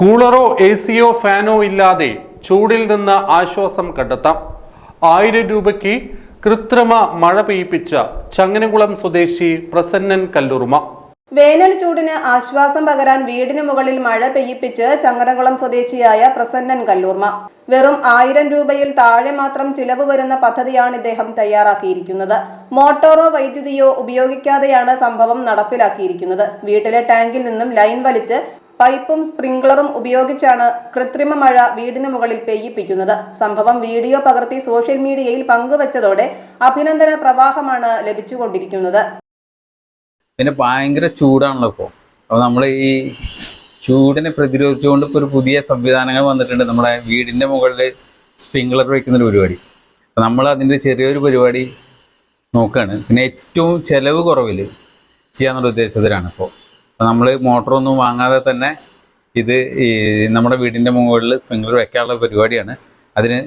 കൂളറോ A സിയോ ഫാനോ ഇല്ലാതെ ചൂടിൽ നിന്ന് ആശ്വാസം കണ്ടെത്താം. ആയിരം രൂപയ്ക്ക് കൃത്രിമ മഴ പെയ്യിപ്പിച്ച ചങ്ങനകുളം സ്വദേശി പ്രസന്നൻ കല്ലുറുമ. വേനൽ ചൂടിന് ആശ്വാസം പകരാൻ വീടിന് മുകളിൽ മഴ പെയ്യിപ്പിച്ച് ചങ്ങനകുളം സ്വദേശിയായ പ്രസന്നൻ കല്ലൂർമ. വെറും ആയിരം രൂപയിൽ താഴെ മാത്രം ചിലവ് വരുന്ന പദ്ധതിയാണ് ഇദ്ദേഹം തയ്യാറാക്കിയിരിക്കുന്നത്. മോട്ടോറോ വൈദ്യുതിയോ ഉപയോഗിക്കാതെയാണ് സംഭവം നടപ്പിലാക്കിയിരിക്കുന്നത്. വീട്ടിലെ ടാങ്കിൽ നിന്നും ലൈൻ വലിച്ച് പൈപ്പും സ്പ്രിംഗ്ലറും ഉപയോഗിച്ചാണ് കൃത്രിമ മഴ വീടിന് മുകളിൽ പെയ്യിപ്പിക്കുന്നത്. സംഭവം വീഡിയോ പകർത്തി സോഷ്യൽ മീഡിയയിൽ പങ്കുവച്ചതോടെ അഭിനന്ദന പ്രവാഹമാണ് ലഭിച്ചുകൊണ്ടിരിക്കുന്നത്. പിന്നെ ഭയങ്കര ചൂടാണല്ലോ ഇപ്പോൾ അപ്പോൾ നമ്മൾ ഈ ചൂടിനെ പ്രതിരോധിച്ചുകൊണ്ട് ഇപ്പോൾ ഒരു പുതിയ സംവിധാനങ്ങൾ വന്നിട്ടുണ്ട്. നമ്മുടെ വീടിന്റെ മുകളിൽ സ്പ്രിംഗ്ലർ വയ്ക്കുന്നൊരു പരിപാടി. അപ്പോൾ നമ്മൾ അതിന്റെ ചെറിയൊരു പരിപാടി നോക്കുകയാണ് പിന്നെ ഏറ്റവും ചിലവ് കുറവിൽ ചെയ്യാമെന്നുള്ള ഉദ്ദേശത്തിലാണ് ഇപ്പോൾ നമ്മൾ മോട്ടറൊന്നും വാങ്ങാതെ തന്നെ ഇത് ഈ നമ്മുടെ വീടിന്റെ മുകളിൽ സ്പ്രിംഗ്ലർ വെക്കാനുള്ള പരിപാടിയാണ്. അതിന്